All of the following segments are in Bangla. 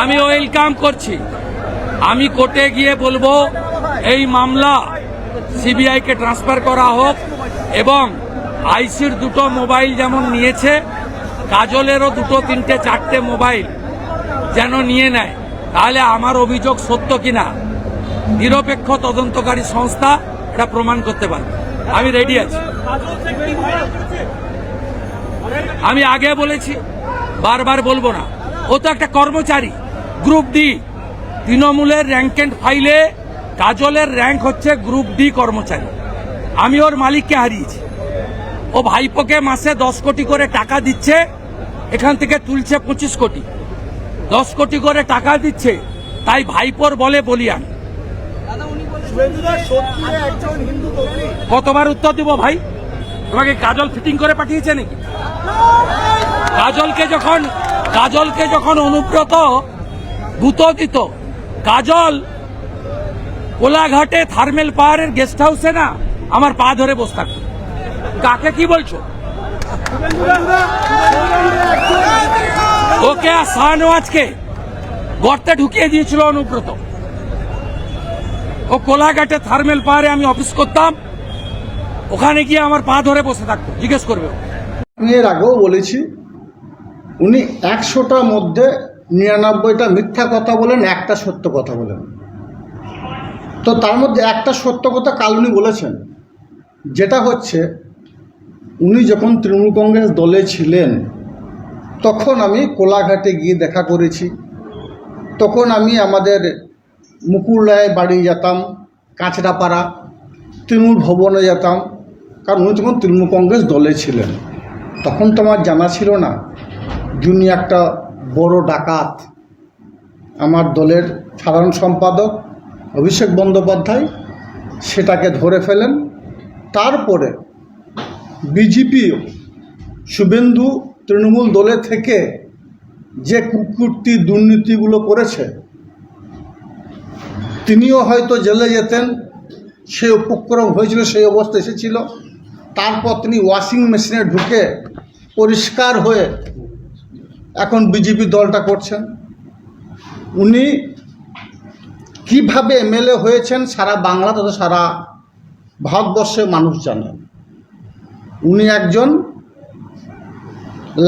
আমি ওয়েলকাম করছি। আমি কোর্টে গিয়ে বলব, এই মামলা সিবিআই কে ট্রান্সফার করা হোক এবং আইসির দুটো মোবাইল যেমন নিয়েছে, কাজলেরও দুটো, তিনটে, চারটে মোবাইল যেন নিয়ে নেয়। তাহলে আমার অভিযোগ সত্য কিনা? নিরপেক্ষ তদন্তকারী সংস্থা এটা প্রমাণ করতে পারবে। আমি রেডি আছি। আমি আগে বলেছি, বারবার বলব না। ও তো একটা কর্মচারী। Group D. তৃণমূলের র্যাঙ্ক এন্ড ফাইলে কাজলের র্যাঙ্ক হচ্ছে গ্রুপ ডি কর্মচারী। আমি ওর মালিককে হারিয়েছি। ও ভাইপোকে মাসে দশ কোটি করে টাকা দিচ্ছে, এখান থেকে তুলছে পঁচিশ কোটি। দশ কোটি করে টাকা দিচ্ছে, তাই ভাইপোর বলে বলি আমি। শুভেন্দুদা সত্যি একজন হিন্দু কর্মী কতবার উত্তর দিব ভাই? তোমাকে কাজল ফিটিং করে পাঠিয়েছে নাকি? কাজলকে যখন কাজলকে যখন অনুব্রত ভূত দিত কাজল, কোলাঘাটে থার্মেল পাহাড়ের গেস্ট হাউসে না আমার পা ধরে বসে থাকতো কাকে কি বলছো? ওকে আর শাহনওয়াজকে গর্তে ঢুকিয়ে দিয়েছিল অনুব্রত। ও কোলাঘাটে থার্মেল পাহাড়ে আমি অফিস করতাম। ওখানে গিয়ে আমার পা ধরে বসে থাকতো। জিজ্ঞেস করবে। আমি এর আগেও বলেছি, উনি একশোটার মধ্যে নিরানব্বইটা মিথ্যা কথা বলেন, একটা সত্য কথা বলেন। তো তার মধ্যে একটা সত্য কথা কাল উনি বলেছেন, যেটা হচ্ছে, উনি যখন তৃণমূল কংগ্রেস দলে ছিলেন, তখন আমি কোলাঘাটে গিয়ে দেখা করেছি। তখন আমি আমাদের মুকুল রায় বাড়ি যেতাম, কাঁচরাপাড়া, তৃণমূল ভবনে যেতাম, কারণ উনি তখন তৃণমূল কংগ্রেস দলে ছিলেন। তখন তো আমার জানা ছিল না, যিনি একটা বড় ডাকাত। আমার দলের সাধারণ সম্পাদক অভিষেক বন্দ্যোপাধ্যায় সেটাকে ধরে ফেলেন। তারপরে বিজেপি শুভেন্দু তৃণমূল দলে থেকে যে কুকুরটি দুর্নীতিগুলো করেছে, তিনিও হয়তো জেলে যেতেন, সে উপক্রম হয়েছিল, সেই অবস্থা এসেছিল। তারপর তিনি ওয়াশিং মেশিনে ঢুকে পরিষ্কার হয়ে এখন বিজেপি দলটা করছেন। উনি কীভাবে এমএলএ হয়েছেন সারা বাংলা তথা সারা ভারতবর্ষের মানুষ জানেন। উনি একজন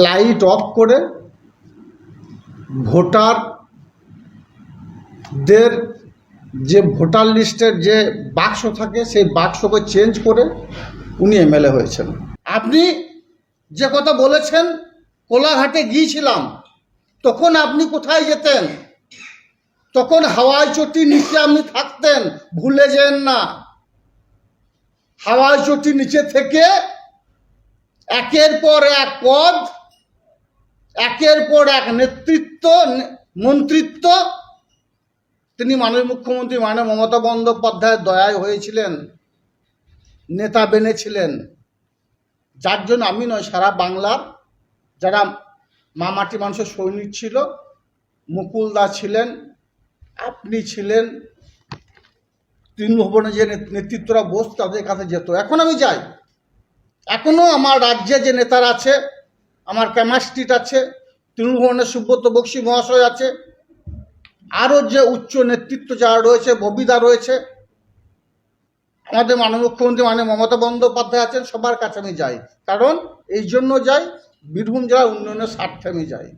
লাইট অফ করে ভোটারদের যে ভোটার লিস্টের যে বাক্স থাকে সেই বাক্সকে চেঞ্জ করে উনি এমএলএ হয়েছেন। আপনি যে কথা বলেছেন কোলাঘাটে গিয়েছিলাম। তখন আপনি কোথায় যেতেন? তখন হাওয়াই চটির নিচে আপনি থাকতেন, ভুলে যেন না। হাওয়াই চটির নিচে থেকে একের পর এক পদ, একের পর এক নেতৃত্ব, মন্ত্রিত্ব। তিনি মাননীয় মুখ্যমন্ত্রী মাননীয় মমতা বন্দ্যোপাধ্যায়ের দয়ায় হয়েছিলেন, নেতা বেনেছিলেন। যার জন্য আমি নয়, সারা বাংলার যারা মা মাটি মানুষের সৈনিক ছিল, মুকুলদা ছিলেন, আপনি ছিলেন, তৃণভবনে যে নেত- নেতৃত্বরা বস তাদের কাছে যেত। এখন আমি যাই। এখনও আমার রাজ্যে যে নেতারা আছে, আমার ক্যামাস্ট্রিট আছে, তৃণভবনের সুব্রত বক্সী মহাশয় আছে, আরও যে উচ্চ নেতৃত্ব যারা রয়েছে, ববিদা রয়েছে, আমাদের মাননীয় মুখ্যমন্ত্রী মানে মমতা বন্দ্যোপাধ্যায় আছেন, সবার কাছে আমি যাই। কারণ এই জন্য যাই বীরভূম জেলার উন্নয়নের স্বার্থে আমি যাই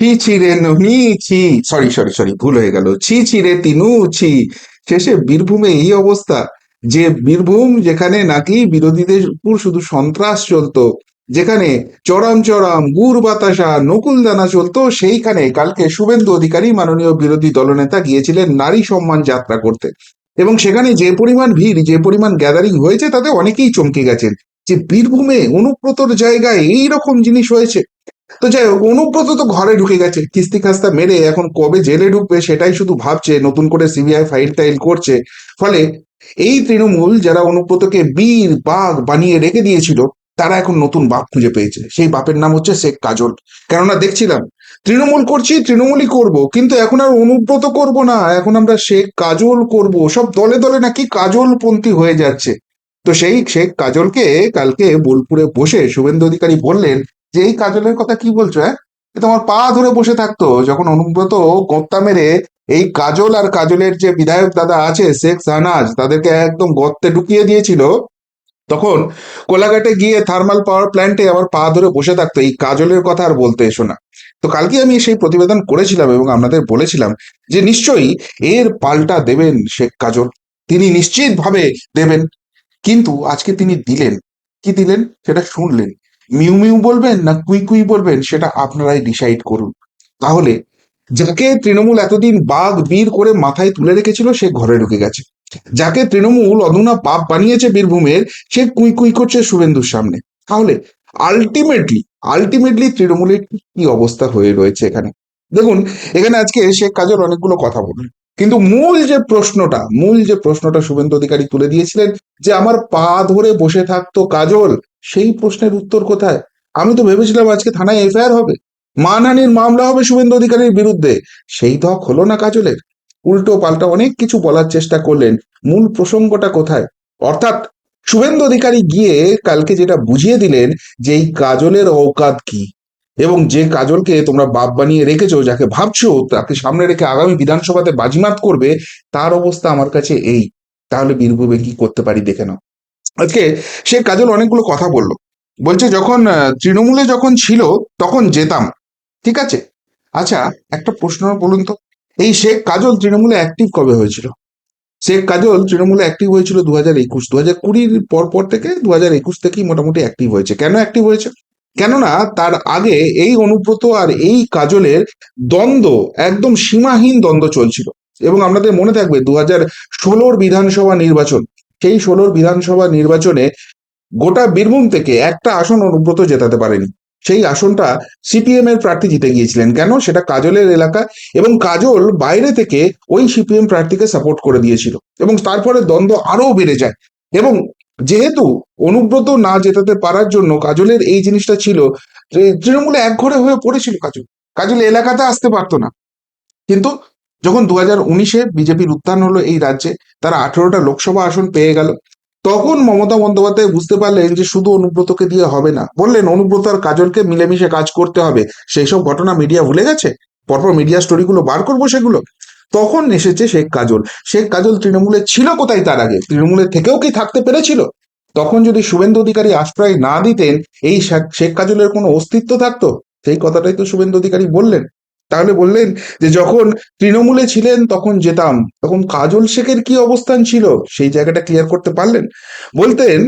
ছি ছি রে ছি। সরি সরি সরি ভুল হয়ে গেল। ছি ছি রে তিনু, ছি। শেষে বীরভূমে এই অবস্থা, যে বীরভূম যেখানে নাকি বিরোধীদের উপর শুধু সন্ত্রাস চলতো, যেখানে চরম চরম গুড় বাতাসা, নকুল দানা চলতো, সেইখানে কালকে শুভেন্দু অধিকারী মাননীয় বিরোধী দলনেতা গিয়েছিলেন নারী সম্মান যাত্রা করতে। এবং সেখানে যে পরিমাণ ভিড়, যে পরিমাণ গ্যাদারিং হয়েছে, তাতে অনেকেই চমকে গেছেন। যে বীরভূমে অনুব্রতর জায়গায় এই রকম জিনিস হয়েছে। তো যাই হোক, অনুব্রত তো ঘরে ঢুকে গেছে, কিস্তি খাস্তা মেরে এখন কবে জেলে ঢুকবে সেটাই শুধু ভাবছে, নতুন করে সিবিআই ফাইল টাইল করছে। ফলে এই তৃণমূল যারা অনুব্রতকে বীর বাঘ বানিয়ে রেখে দিয়েছিল, তারা এখন নতুন বাপ খুঁজে পেয়েছে। সেই বাপের নাম হচ্ছে শেখ কাজল। কেননা দেখছিলাম, তৃণমূল করছি, তৃণমূলই করব, কিন্তু এখন আর অনুব্রত করব না, এখন আমরা শেখ কাজল করব, সব দলে দলে নাকি কাজলপন্থী হয়ে যাচ্ছে। তো সেই শেখ কাজলকে কালকে বোলপুরে বসে শুভেন্দু অধিকারী বললেন যে, এই কাজলের কথা কি বলছো হ্যাঁ? এ তো পা ধরে বসে থাকতো যখন অনুব্রত গত্তা মেরে এই কাজল আর কাজলের যে বিধায়ক দাদা আছে, শেখ সানাজ তাদেরকে একদম গর্তে ঢুকিয়ে দিয়েছিল। তখন কোলাঘাটে গিয়ে থার্মাল পাওয়ার প্ল্যান্টে আমার পা ধরে বসে থাকতো, এই কাজলের কথা আর বলতে এসো না। তো কালকে আমি সেই প্রতিবেদন করেছিলাম এবং আপনাদের বলেছিলাম যে, নিশ্চয়ই এর পাল্টা দেবেন শেখ কাজল। তিনি নিশ্চিতভাবে দেবেন। কিন্তু আজকে তিনি দিলেন। কি দিলেন? সেটা শুনলেন। মিউ মিউ বলবেন না কুই কুই বলবেন, সেটা আপনারাই ডিসাইড করুন। তাহলে যাকে তৃণমূল এতদিন বাঘ বীর করে মাথায় তুলে রেখেছিল, সে ঘরে ঢুকে গেছে। যাকে তৃণমূল অধুনা পাপ বানিয়েছে বীরভূমের, সে কুই কুই করছে শুভেন্দুর সামনে। তাহলে আলটিমেটলি আলটিমেটলি তৃণমূলের কি অবস্থা হয়ে রয়েছে এখানে? দেখুন, এখানে আজকে শেখ কাজল অনেকগুলো কথা বললেন। কিন্তু মূল যে প্রশ্নটা, মূল যে প্রশ্নটা শুভেন্দু অধিকারী তুলে দিয়েছিলেন যে আমার পা ধরে বসে থাকতো কাজল, সেই প্রশ্নের উত্তর কোথায়? আমি তো ভেবেছিলাম আজকে থানায় এফআইআর হবে। মানহানির মামলা হবে শুভেন্দু অধিকারীর বিরুদ্ধে। সেই ধক হলো না কাজলের। উল্টো পাল্টা অনেক কিছু বলার চেষ্টা করলেন। মূল প্রসঙ্গটা কোথায়? অর্থাৎ শুভেন্দু অধিকারী গিয়ে কালকে যেটা বুঝিয়ে দিলেন যে এই কাজলের ঔকাত কি? এবং যে কাজলকে তোমরা বাপ বানিয়ে রেখেছো, যাকে ভাবছ, তাকে সামনে রেখে আগামী বিধানসভাতে বাজিমাত করবে, তার অবস্থা আমার কাছে এই। তাহলে বীরভূমে কি করতে পারি দেখে নাও। আজকে সে কাজল অনেকগুলো কথা বলল। বলছে, যখন তৃণমূলে যখন ছিল, তখন যেতাম। ঠিক আছে? আচ্ছা একটা প্রশ্ন বলুন তো। এই শেখ কাজল তৃণমূলে অ্যাক্টিভ কবে হয়েছিল? শেখ কাজল তৃণমূলে অ্যাক্টিভ হয়েছিল দু হাজার একুশ। দু হাজার কুড়ির পর পর থেকে দু হাজার একুশ থেকেই মোটামুটি অ্যাক্টিভ হয়েছে। কেন অ্যাক্টিভ হয়েছে? কেননা তার আগে এই অনুব্রত আর এই কাজলের দ্বন্দ্ব, একদম সীমাহীন দ্বন্দ্ব চলছিল। এবং আমাদের মনে থাকবে দু হাজার ষোলোর বিধানসভা নির্বাচন, সেই ষোলোর বিধানসভা নির্বাচনে গোটা বীরভূম থেকে একটা আসন অনুব্রত জেতাতে পারেনি। সেই আসনটা সিপিএম এর প্রার্থী জিতে গিয়েছিলেন। কেন? সেটা কাজলের এলাকা এবং কাজল বাইরে থেকে ওই সিপিএম প্রার্থীকে সাপোর্ট করে দিয়েছিল। এবং তারপরে দ্বন্দ্ব আরও বেড়ে যায়। এবং যেহেতু অনুব্রত না জেতাতে পারার জন্য কাজলের এই জিনিসটা ছিল তৃণমূলে একঘরে হয়ে পড়েছিল কাজল। কাজল এলাকাতে আসতে পারতো না। কিন্তু যখন দু হাজার উনিশে বিজেপির উত্থান হলো এই রাজ্যে, তারা আঠেরোটা লোকসভা আসন পেয়ে গেল। তখন মমতা বন্দ্যোপাধ্যায় বুঝতে পারলেন যে শুধু অনুব্রতকে দিয়ে হবে না, বললেন অনুব্রত আর কাজলকে মিলেমিশে কাজ করতে হবে। সেই সব ঘটনা মিডিয়া ভুলে গেছে? পরপর মিডিয়া স্টোরিগুলো বার করব সেগুলো? তখন এসেছে শেখ কাজল। শেখ কাজল তৃণমূলে ছিল কোথায় তার আগে? তৃণমূলের থেকেও কি থাকতে পেরেছিল? তখন যদি শুভেন্দু অধিকারী আশ্রয় না দিতেন, এই শেখ কাজলের কোনো অস্তিত্ব থাকতো? সেই কথাটাই তো শুভেন্দু অধিকারী বললেন। তাহলে বললেন যে, যখন তৃণমূলে ছিলেন তখন যেতাম, তখন কাজল শেখের কি অবস্থান ছিল? সেই জায়গাটা ক্লিয়ার করতে পারলেন? বলতেন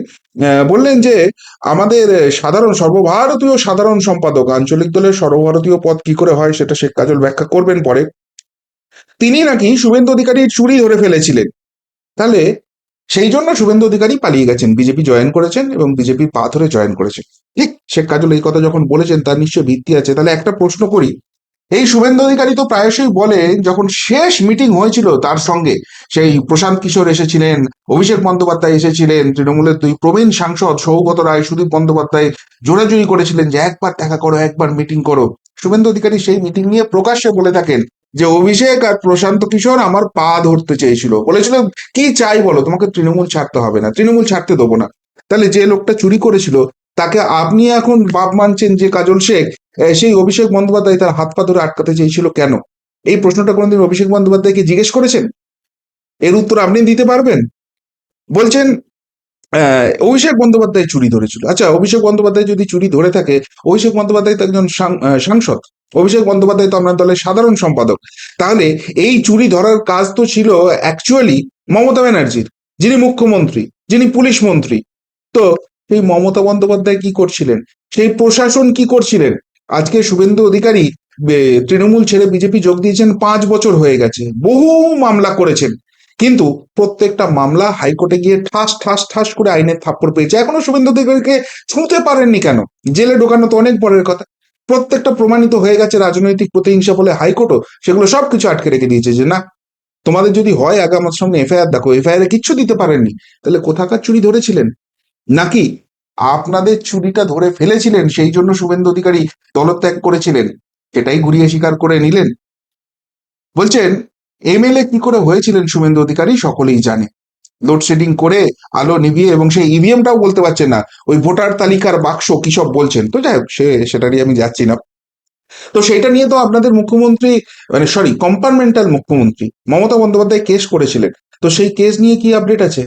বললেন যে, আমাদের সাধারণ সর্বভারতীয় সাধারণ সম্পাদক, আঞ্চলিক দলের সর্বভারতীয় পদ কি করে হয় সেটা শেখ কাজল ব্যাখ্যা করবেন পরে। তিনি নাকি শুভেন্দু অধিকারীর চুরি ধরে ফেলেছিলেন। তাহলে সেই জন্য শুভেন্দু অধিকারী পালিয়ে গেছেন। বিজেপি জয়েন করেছেন এবং বিজেপি পা ধরে জয়েন করেছেন। ঠিক শেখ কাজল এই কথা যখন বলেছেন, তার নিশ্চয় ভিত্তি আছে। তাহলে একটা প্রশ্ন করি, এই শুভেন্দু অধিকারী তো প্রায়শই বলেন যখন শেষ মিটিং হয়েছিল তার সঙ্গে, সেই প্রশান্ত কিশোর এসেছিলেন, অভিষেক বন্দ্যোপাধ্যায় এসেছিলেন, তৃণমূলের দুই প্রবীণ সাংসদ সৌগত রায়, সুদীপ বন্দ্যোপাধ্যায় জোরাজুরি করেছিলেন যে, একবার দেখা করো, একবার মিটিং করো। শুভেন্দু অধিকারী সেই মিটিং নিয়ে প্রকাশ্যে বলে থাকেন। যে অভিষেক আর প্রশান্ত কিশোর আমার পা ধরতে চেয়েছিল। বলেছিল, কি চাই বলো? তোমাকে তৃণমূল ছাড়তে হবে না। তৃণমূল ছাড়তে দেবো না। তাহলে যে লোকটা চুরি করেছিল, তাকে আপনি এখন বাপ মানছেন যে কাজল শেখ সেই অভিষেক বন্দ্যোপাধ্যায় তার হাত পা ধরে আটকাতে চেয়েছিল কেন? এই প্রশ্নটা কোনোদিন অভিষেক বন্দ্যোপাধ্যায়কে জিজ্ঞেস করেছেন? এর উত্তর আপনি দিতে পারবেন? বলছেন অভিষেক বন্দ্যোপাধ্যায় চুরি ধরেছিল। আচ্ছা অভিষেক বন্দ্যোপাধ্যায় যদি চুরি ধরে থাকে, অভিষেক বন্দ্যোপাধ্যায় তো একজন সাংসদ। অভিষেক বন্দ্যোপাধ্যায় তো আপনার দলের সাধারণ সম্পাদক। তাহলে এই চুরি ধরার কাজ তো ছিল অ্যাকচুয়ালি মমতা ব্যানার্জির, যিনি মুখ্যমন্ত্রী, যিনি পুলিশ মন্ত্রী। তো সেই মমতা বন্দ্যোপাধ্যায় কি করছিলেন? সেই প্রশাসন কি করছিলেন? আজকে শুভেন্দু অধিকারী তৃণমূল ছেড়ে বিজেপি যোগ দিয়েছেন, পাঁচ বছর হয়ে গেছে। বহু মামলা করেছেন। কিন্তু প্রত্যেকটা মামলা হাইকোর্টে গিয়ে ঠাস ঠাস ঠাস করে আইনের থাপ্পড় পেয়েছে। এখনও শুভেন্দু অধিকারীকে ছুঁতে পারেননি কেন? জেলে ঢোকানো তো অনেক পরের কথা। প্রত্যেকটা প্রমাণিত হয়ে গেছে রাজনৈতিক প্রতিহিংসা বলে হাইকোর্টও সেগুলো সবকিছু আটকে রেখে দিয়েছে যে না, তোমাদের যদি হয় আগে আমার সামনে এফআইআর, দেখো এফআইআর কিচ্ছু দিতে পারেননি। তাহলে কোথাকার চুরি ধরেছিলেন? নাকি আপনাদের চুরিটা ধরে ফেলেছিলেন, সেই জন্য শুভেন্দু অধিকারী দলত্যাগ করেছিলেন? এটাই ঘুরিয়ে স্বীকার করে নিলেন। বলছেন এমএলএ কি করে হয়েছিলেন শুভেন্দু অধিকারী সকলেই জানে। লোডশেডিং করে আলো নিভিয়ে এবং সেই ইভিএমটাও বলতে পারছেন না। ওই ভোটার তালিকার বাক্স কি সব বলছেন? তো যাই হোক, সে সেটা নিয়ে আমি যাচ্ছি না। তো সেটা নিয়ে তো আপনাদের মুখ্যমন্ত্রী মানে সরি কম্পার্টমেন্টাল মুখ্যমন্ত্রী মমতা বন্দ্যোপাধ্যায় কেস করেছিলেন। তো সেই কেস নিয়ে কি আপডেট আছে?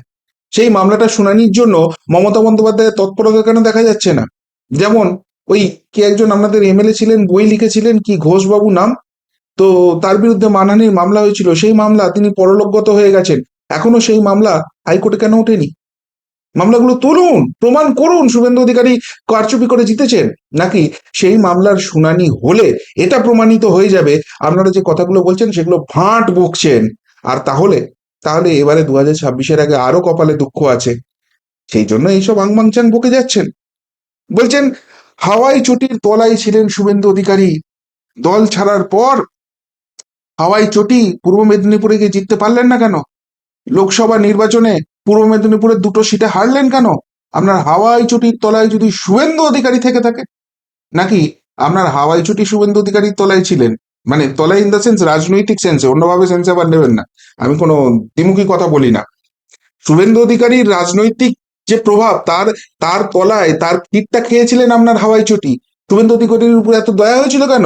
সেই মামলাটা শুনানির জন্য মমতা বন্দ্যোপাধ্যায়ের তৎপরতা কেন দেখা যাচ্ছে না? যেমন ওই কে একজন আপনাদের এমএলএ ছিলেন, বই লিখেছিলেন, কি ঘোষবাবু নাম? তো তার বিরুদ্ধে মানহানির মামলা হয়েছিল। সেই মামলা তিনি পরলোকগত হয়ে গেছেন। এখনও সেই মামলা হাইকোর্টে কেন ওঠেনি? মামলাগুলো তুলুন, প্রমাণ করুন, শুভেন্দু অধিকারী কারচুপি করে জিতেছেন। নাকি সেই মামলার শুনানি হলে এটা প্রমাণিত হয়ে যাবে? আপনারা যে কথাগুলো বলছেন সেগুলো ভাঁট বকছেন। আর তাহলে তাহলে এবারে দু হাজার ছাব্বিশের আগে আরও কপালে দুঃখ আছে। সেই জন্য এইসব আংমাংচাং বকে যাচ্ছেন। বলছেন, হাওয়াই চটির তলায় ছিলেন শুভেন্দু অধিকারী। দল ছাড়ার পর হাওয়াই চটি পূর্ব মেদিনীপুরে গিয়ে জিততে পারলেন না কেন? লোকসভা নির্বাচনে পূর্ব মেদিনীপুরের দুটো সিটে হারলেন কেন? আপনার হাওয়াই চটির তলায় যদি শুভেন্দু অধিকারী থেকে থাকে, নাকি আপনার হাওয়াই চটি শুভেন্দু অধিকারীর তলায় ছিলেন? মানে তলায় ইন দ্য সেন্স রাজনৈতিক সেন্সে অন্যভাবে সেন্সে আবার নেবেন না। আমি কোনো দ্বিমুখী কথা বলি না। শুভেন্দু অধিকারীর রাজনৈতিক যে প্রভাব, তার তার তলায়, তার কিটটা খেয়েছিলেন আপনার হাওয়াই চটি। শুভেন্দু অধিকারীর উপর এত দয়া হয়েছিল কেন?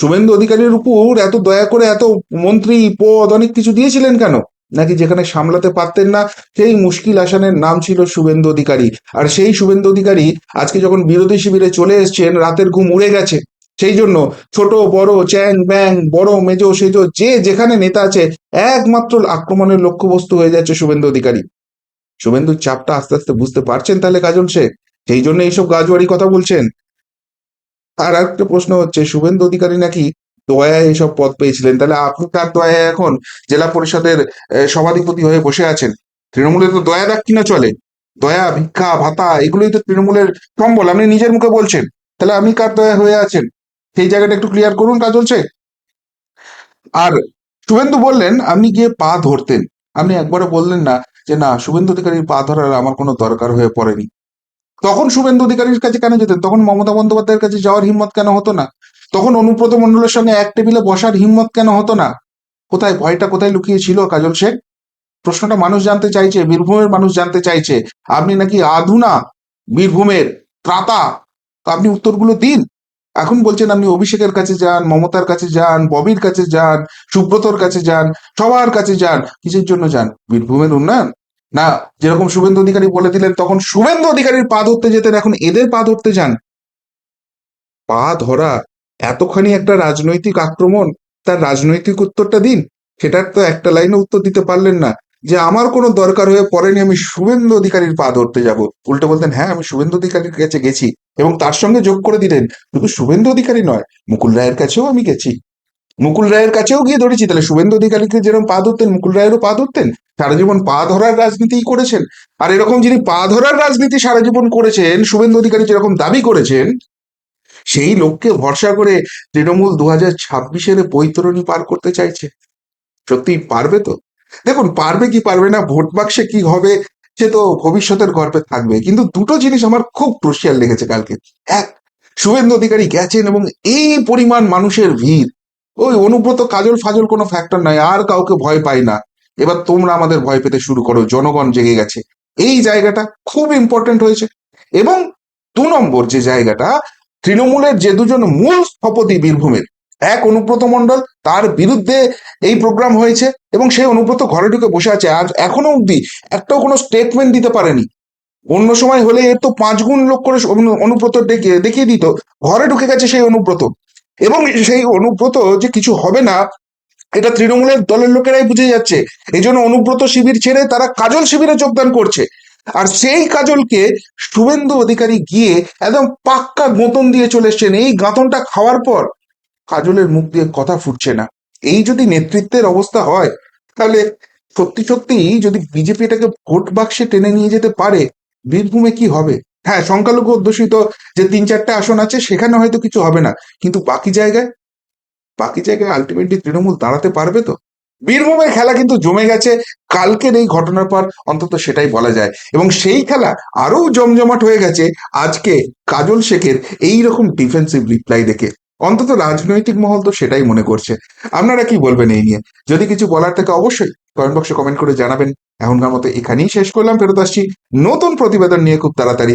শুভেন্দু অধিকারীর উপর এত দয়া করে এত মন্ত্রী, পদ অনেক কিছু দিয়েছিলেন কেন? নাকি যেখানে সামলাতে পারতেন না, সেই মুশকিল আসানের নাম ছিল শুভেন্দু অধিকারী। আর সেই শুভেন্দু অধিকারী আজকে যখন বিরোধী শিবিরে চলে এসছেন, রাতের ঘুম উড়ে গেছে। সেই জন্য ছোট, বড়, চ্যাং, ব্যাং, বড়, মেজো, সেজো, যে যেখানে নেতা আছে, একমাত্র আক্রমণের লক্ষ্যবস্তু হয়ে যাচ্ছে শুভেন্দু অধিকারী। শুভেন্দুর চাপটা আস্তে আস্তে বুঝতে পারছেন তাহলে কাজল শেখ? সেই জন্য এইসব গাজুয়ারি কথা বলছেন? আর একটা প্রশ্ন হচ্ছে, শুভেন্দু অধিকারী নাকি দয়ায় এইসব পদ পেয়েছিলেন? তাহলে আপনি কার দয়ায় এখন জেলা পরিষদের সভাধিপতি হয়ে বসে আছেন। তৃণমূলে তো দয়া দেখ কিনা চলে। দয়া, ভিক্ষা, ভাতা, এগুলোই তো তৃণমূলের সম্বল আপনি নিজের মুখে বলছেন। তাহলে আপনি কার দয়া হয়ে আছেন? সেই জায়গাটা একটু ক্লিয়ার করুন কাজ চলছে? আর শুভেন্দু বললেন, আপনি গিয়ে পা ধরতেন। আপনি একবারও বললেন না যে, না, শুভেন্দু অধিকারীর পা ধরার আমার কোনো দরকার হয়ে পড়েনি। তখন শুভেন্দু অধিকারীর কাছে কেন যেতেন? তখন মমতা বন্দ্যোপাধ্যায়ের কাছে যাওয়ার হিম্মত কেন হতো না? তখন অনুব্রত মণ্ডলের সঙ্গে এক টেবিলে বসার হিম্মত কেন হতো না? কোথায় ভয়টা, কোথায় লুকিয়ে ছিল কাজল শেখ প্রশ্নটা মানুষ জানতে চাইছে, বীরভূমের মানুষ জানতে চাইছে। আপনি নাকি আধুনা বীরভূমের ত্রাতা? আপনি উত্তরগুলো দিন। এখন বলছেন আপনি অভিষেকের কাছে যান, মমতার কাছে যান, ববির কাছে যান, সুব্রতর কাছে যান, সবার কাছে যান, কিসের জন্য যান? বীরভূমের উন্নয়ন? না, যেরকম শুভেন্দু অধিকারী বলে দিলেন, তখন শুভেন্দু অধিকারীর পা ধরতে যেতেন, এখন এদের পা ধরতে যান। পা ধরা, এতখানি একটা রাজনৈতিক আক্রমণ, তার রাজনৈতিক উত্তরটা দিন। সেটার তো একটা লাইনে উত্তর দিতে পারলেন না। যে আমার কোনো দরকার হয়ে পড়েনি, আমি শুভেন্দু অধিকারীর পা ধরতে যাব। উল্টে বলতেন হ্যাঁ আমি শুভেন্দু অধিকারীর কাছে গেছি এবং তার সঙ্গে যোগ করে দিলেন। শুধু শুভেন্দু অধিকারী নয়, মুকুল রায়ের কাছেও আমি গেছি। মুকুল রায়ের কাছেও গিয়ে ধরেছি। তাহলে শুভেন্দু অধিকারীকে যেরকম পা ধরতেন, মুকুল রায়েরও পা ধরতেন, সারা জীবন পা ধরার রাজনীতিই করেছেন। আর এরকম যিনি পা ধরার রাজনীতি সারা জীবন করেছেন, শুভেন্দু অধিকারী যেরকম দাবি করেছেন, সেই লোককে ভরসা করে তৃণমূল দু হাজার ছাব্বিশের বৈতরণী পার করতে চাইছে। সত্যি পারবে তো? দেখুন, পারবে কি পারবে না, ভোট বাক্সে কি হবে, সে তো ভবিষ্যতের গর্বে থাকবে। কিন্তু দুটো জিনিস আমার খুব ক্রুশিয়াল লেগেছে কালকে। এক, শুভেন্দু অধিকারী গেছেন এবং এই পরিমাণ মানুষের ভিড় ওই অনুব্রত কাজল ফাজল কোনো ফ্যাক্টর নয় আর কাউকে ভয় পাই না। এবার তোমরা আমাদের ভয় পেতে শুরু করো, জনগণ জেগে গেছে। এই জায়গাটা খুব ইম্পর্টেন্ট হয়েছে। এবং দু নম্বর যে জায়গাটা, তৃণমূলের যে দুজন মূল স্থপতি বীরভূমের, এক অনুব্রত মণ্ডল, তার বিরুদ্ধে এই প্রোগ্রাম হয়েছে এবং সেই অনুব্রত ঘরে ঢুকে বসে আছে। আর এখনও অব্দি একটাও কোনো স্টেটমেন্ট দিতে পারেনি। অন্য সময় হলে এর তো পাঁচ গুণ লোক করে অনু- অনুব্রত দেখিয়ে দিত। ঘরে ঢুকে গেছে সেই অনুব্রত। এবং সেই অনুব্রত যে কিছু হবে না, এটা তৃণমূলের দলের লোকেরাই বুঝে যাচ্ছে। এই জন্য অনুব্রত শিবির ছেড়ে তারা কাজল শিবিরে যোগদান করছে। আর সেই কাজলকে শুভেন্দু অধিকারী গিয়ে একদম পাক্কা গোতন দিয়ে চলে এসছেন। এই গাঁতনটা খাওয়ার পর কাজলের মুখ দিয়ে কথা ফুটছে না। এই যদি নেতৃত্বের অবস্থা হয়, তাহলে সত্যি সত্যি যদি বিজেপি এটাকে ভোট বাক্সে টেনে নিয়ে যেতে পারে, বীরভূমে কি হবে? হ্যাঁ সংখ্যালঘু অধ্যুষিত যে তিন চারটে আসন আছে, সেখানে হয়তো কিছু হবে না। কিন্তু বাকি জায়গায় বাকি জায়গায় আলটিমেটলি তৃণমূল দাঁড়াতে পারবে তো? বীরভূমের খেলা কিন্তু জমে গেছে। কালকের এই ঘটনার পর অন্তত সেটাই বলা যায়। এবং সেই খেলা আরও জমজমাট হয়ে গেছে আজকে কাজল শেখের এই রকম ডিফেন্সিভ রিপ্লাই দেখে। অন্তত রাজনৈতিক মহল তো সেটাই মনে করছে। আপনারা কি বলবেন এই নিয়ে? যদি কিছু বলার থাকে অবশ্যই কমেন্ট বক্সে কমেন্ট করে জানাবেন। এখনকার মতো এখানেই শেষ করলাম। ফেরত আসছি নতুন প্রতিবেদন নিয়ে খুব তাড়াতাড়ি।